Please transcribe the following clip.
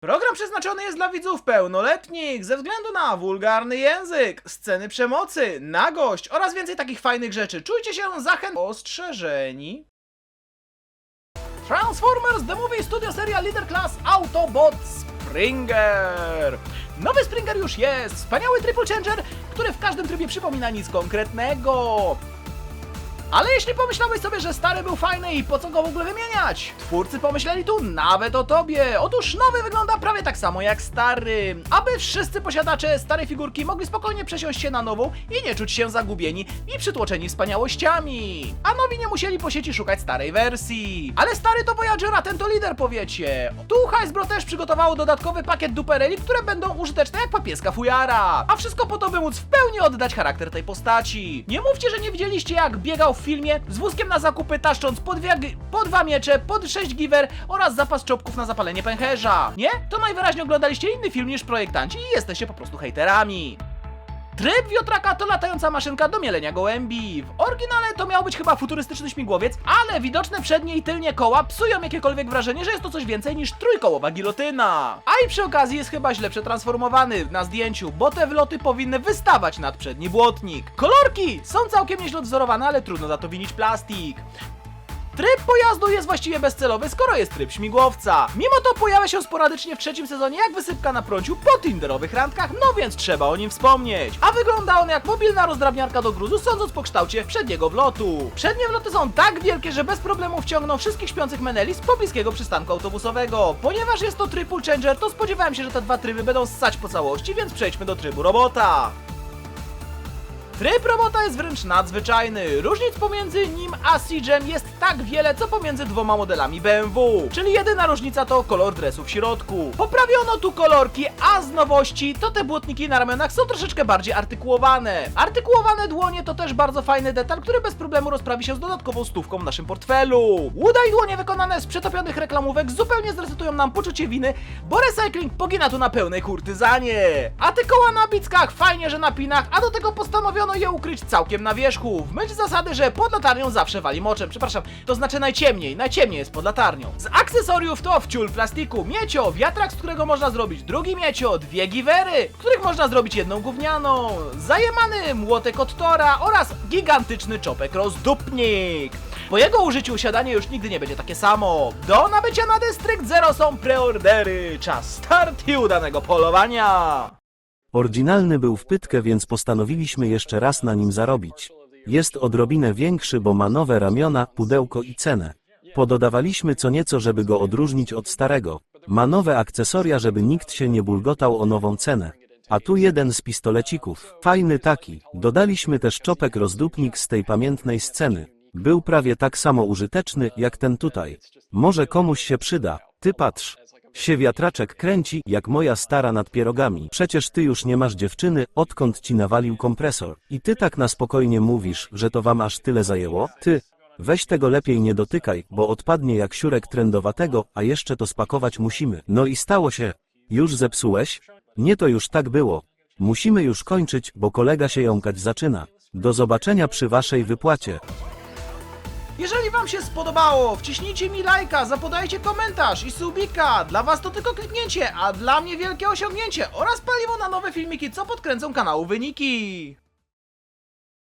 Program przeznaczony jest dla widzów pełnoletnich ze względu na wulgarny język, sceny przemocy, nagość oraz więcej takich fajnych rzeczy. Czujcie się zachęt ostrzeżeni. Transformers The Movie Studio seria Leader Class Autobot Springer. Nowy Springer już jest, wspaniały triple changer, który w każdym trybie przypomina nic konkretnego. Ale jeśli pomyślałeś sobie, że stary był fajny i po co go w ogóle wymieniać? Twórcy pomyśleli tu nawet o tobie. Otóż nowy wygląda prawie tak samo jak stary. Aby wszyscy posiadacze starej figurki mogli spokojnie przesiąść się na nową i nie czuć się zagubieni i przytłoczeni wspaniałościami. A nowi nie musieli po sieci szukać starej wersji. Ale stary to Voyager, a ten to lider powiecie. Tu Hasbro też przygotowało dodatkowy pakiet dupereli, które będą użyteczne jak papieska fujara. A wszystko po to, by móc w pełni oddać charakter tej postaci. Nie mówcie, że nie widzieliście jak biegał w filmie z wózkiem na zakupy, taszcząc po, dwie, po dwa miecze, po sześć giwer oraz zapas czopków na zapalenie pęcherza. Nie? To najwyraźniej oglądaliście inny film niż projektanci i jesteście po prostu hejterami. Tryb wiatraka to latająca maszynka do mielenia gołębi. W oryginale to miał być chyba futurystyczny śmigłowiec, ale widoczne przednie i tylnie koła psują jakiekolwiek wrażenie, że jest to coś więcej niż trójkołowa gilotyna. A i przy okazji jest chyba źle przetransformowany na zdjęciu, bo te wloty powinny wystawać nad przedni błotnik. Kolorki są całkiem nieźle odwzorowane, ale trudno za to winić plastik. Tryb pojazdu jest właściwie bezcelowy, skoro jest tryb śmigłowca. Mimo to pojawia się sporadycznie w trzecim sezonie jak wysypka na prąciu po tinderowych randkach, no więc trzeba o nim wspomnieć. A wygląda on jak mobilna rozdrabniarka do gruzu, sądząc po kształcie przedniego wlotu. Przednie wloty są tak wielkie, że bez problemu wciągną wszystkich śpiących meneli z pobliskiego przystanku autobusowego. Ponieważ jest to triple changer, to spodziewałem się, że te dwa tryby będą ssać po całości, więc przejdźmy do trybu robota. Tryb robota jest wręcz nadzwyczajny. Różnic pomiędzy nim a Siege'em jest tak wiele, co pomiędzy dwoma modelami BMW. Czyli jedyna różnica to kolor dresu w środku. Poprawiono tu kolorki, a z nowości to te błotniki na ramionach są troszeczkę bardziej artykułowane. Artykułowane dłonie to też bardzo fajny detal, który bez problemu rozprawi się z dodatkową stówką w naszym portfelu. Łuda i dłonie wykonane z przetopionych reklamówek zupełnie zresetują nam poczucie winy, bo recycling pogina tu na pełnej kurtyzanie. A te koła na bickach fajnie, że na pinach, a do tego postanowiono je ukryć całkiem na wierzchu. W myśl zasady, że pod latarnią zawsze wali moczem. Przepraszam, to znaczy najciemniej. Najciemniej jest pod latarnią. Z akcesoriów to wciul plastiku, miecio, wiatrak, z którego można zrobić drugi miecio, dwie giwery, których można zrobić jedną gównianą, zajemany młotek od Tora oraz gigantyczny czopek rozdupnik. Po jego użyciu siadanie już nigdy nie będzie takie samo. Do nabycia na District Zero są preordery. Czas start i udanego polowania. Oryginalny był w pytkę, więc postanowiliśmy jeszcze raz na nim zarobić. Jest odrobinę większy, bo ma nowe ramiona, pudełko i cenę. Pododawaliśmy co nieco, żeby go odróżnić od starego. Ma nowe akcesoria, żeby nikt się nie bulgotał o nową cenę. A tu jeden z pistolecików. Fajny taki. Dodaliśmy też czopek rozdupnik z tej pamiętnej sceny. Był prawie tak samo użyteczny, jak ten tutaj. Może komuś się przyda. Ty patrz. Się wiatraczek kręci, jak moja stara nad pierogami. Przecież ty już nie masz dziewczyny, odkąd ci nawalił kompresor. I ty tak na spokojnie mówisz, że to wam aż tyle zajęło? Ty, weź tego lepiej nie dotykaj, bo odpadnie jak siurek trendowatego, a jeszcze to spakować musimy. No i stało się. Już zepsułeś? Nie to już tak było. Musimy już kończyć, bo kolega się jąkać zaczyna. Do zobaczenia przy waszej wypłacie. Jeżeli wam się spodobało, wciśnijcie mi lajka, zapodajcie komentarz i subika. Dla was to tylko kliknięcie, a dla mnie wielkie osiągnięcie oraz paliwo na nowe filmiki, co podkręcą kanału wyniki.